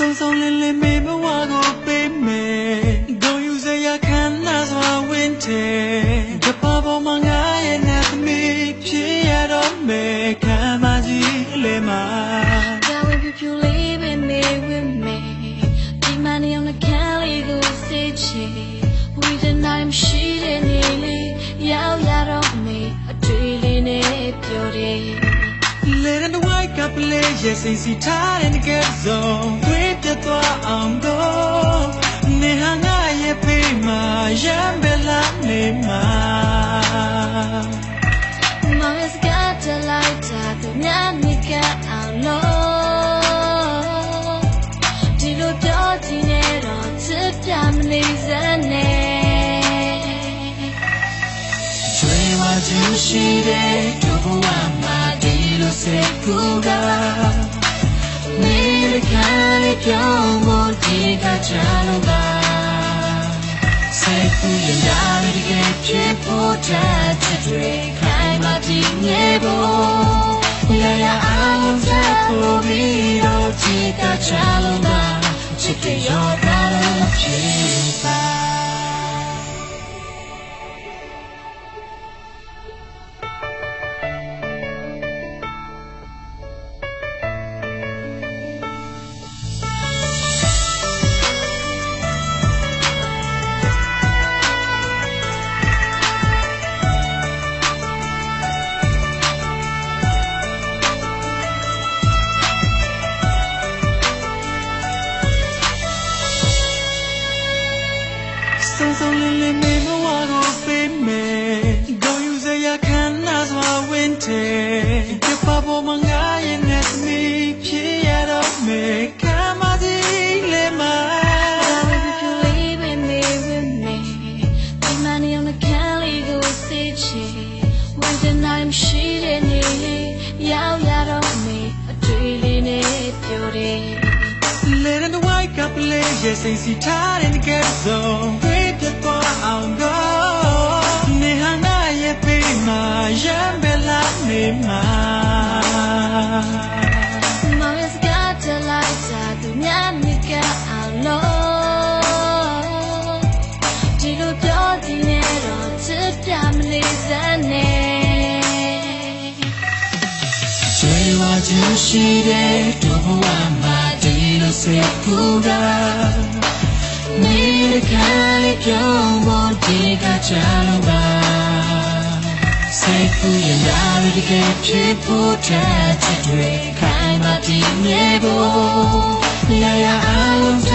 စုံစုံလင်းလင်းမေဘဝကိုပေးမယ်ဂုံယူစရာခံနာစွာဝင်းတယ်ကပပေါ်မှာငါရဲ့နဲ့သမီးဖြစ်ရတော့မယ်ခံပါကြီးလေမှာ That we be pure living me with me Be money on the Cali go say che We deny him she nearly Yow ya don't me a daily ne pure Let in the white cup lay yes I see tired in the get zone Mama's got the light up the nyami ka out low ဒီလိုပြောကြည့်နေတော့ချစ်ပြမနေစနဲ့ကျွေးဝခြင်းရှိတဲ့ဒုဘဝမှာဒီလိုစိတ်ကူးကနေရခံလေးပြောင်းဖို့ဒီကချလို့ပါ စိတ်ကူးရင်ဒါလေးတကယ်ဖြစ်ဖို့တတ်တဲ့တွေခိုင်မာတည်နေဖို့ရရအောင်သက်ဖို့ပြီးတော့ဒီကချလို့ပါချစ်တဲ့ရောတာလို့ဖြစ် စုံစုံလင်းလင်းမေမဝါကိုပေးမယ်ဂုံယူစရာခံနာစွာဝင်းတယ်ဒီပပေါ်မှာငါရဲ့နဲ့သမီးဖြစ်ရတော့မယ်ခံမသည်လေမ That we be pure living me with me Be money on the Cali go say che We deny him she nearly Yow ya don't me a daily ne pure Let in the white cup lay yes I see tired in the get zone တွေ့ပြသွား အောင်တော့နေဟာငါရဲ့ပေးမှာရမ်းပဲလာနေမှာ Mama's got the lights out the nyami ka out low ဒီလိုပြောကြည့်နေတော့ချစ်ပြမနေစနဲ့ဆွေဝါခြင်းရှိတဲ့ဒုဘဝမှာဒီလိုစိတ်ကူးတာနေရခံလေးပြောင်းဖို့ ဒီကချလို့ပါစိတ်ကူးရင်ဒါရတကယ်ဖြစ်ဖို့တတ်တဲ့တွေခိုင်မာတည်နေဖို့ရရအောင်သ